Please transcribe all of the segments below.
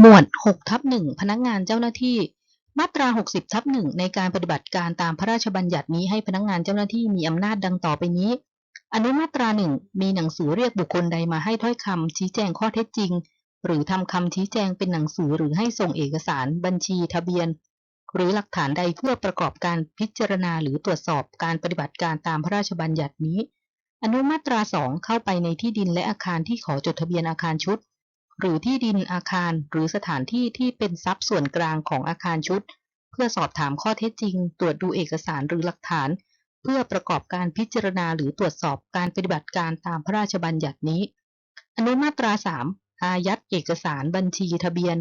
หมวด6ทับ1พนักงานเจ้าหน้าที่ มาตรา 60ทับ1ในการปฏิบัติการตามพระราชบัญญัตินี้ให้พนักงานเจ้าหน้าที่มีอำนาจดังต่อไปนี้ อนุมาตราหนึ่งมีหนังสือเรียกบุคคลใดมาให้ถ้อยคำชี้แจงข้อเท็จจริง หรือทำคำชี้แจงเป็นหนังสือหรือให้ส่งเอกสาร บัญชีทะเบียน หรือหลักฐานใดเพื่อประกอบการพิจารณาหรือตรวจสอบการปฏิบัติการตามพระราชบัญญัตินี้ อนุมาตราสองเข้าไปในที่ดินและอาคารที่ขอจดทะเบียนอาคารชุด หรือที่ดินอาคารหรือสถานที่ที่เป็นทรัพย์ส่วนกลางของอาคารชุด เพื่อสอบถามข้อเท็จจริง ตรวจดูเอกสารหรือหลักฐาน เพื่อประกอบการพิจารณาหรือตรวจสอบการปฏิบัติการตามพระราชบัญญัตินี้ อนุมาตรา 3 อายัดเอกสารบัญชีทะเบียน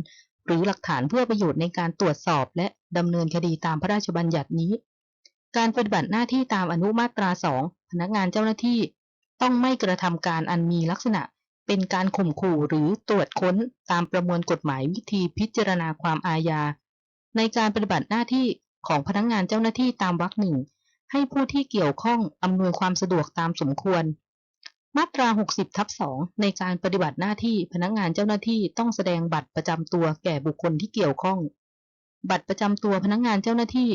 หรือหลักฐานเพื่อประโยชน์ในการตรวจสอบ และดำเนินคดีตามพระราชบัญญัตินี้ การปฏิบัติหน้าที่ตามอนุมาตรา 2 พนักงานเจ้าหน้าที่ ต้องไม่กระทำการอันมีลักษณะ เป็นการข่มขู่หรือตรวจค้นตามประมวลกฎหมายวิธีพิจารณาความอาญา ในการปฏิบัติหน้าที่ของพนักงานเจ้าหน้าที่ตามวรรคหนึ่งให้ผู้ที่เกี่ยวข้องอำนวยความสะดวกตามสมควร มาตรา 60ทับ2ในการปฏิบัติหน้าที่พนักงานเจ้าหน้าที่ต้องแสดงบัตรประจำตัวแก่บุคคลที่เกี่ยวข้อง บัตรประจำตัวพนักงานเจ้าหน้าที่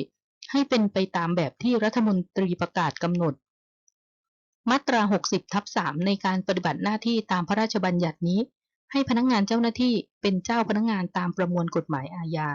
ให้เป็นไปตามแบบที่รัฐมนตรีประกาศกำหนด มาตรา 60ทับ3ในการปฏิบัติหน้าที่ตามพระราชบัญญัตินี้ ให้พนักงานเจ้าหน้าที่เป็นเจ้าพนักงานตามประมวลกฎหมายอาญา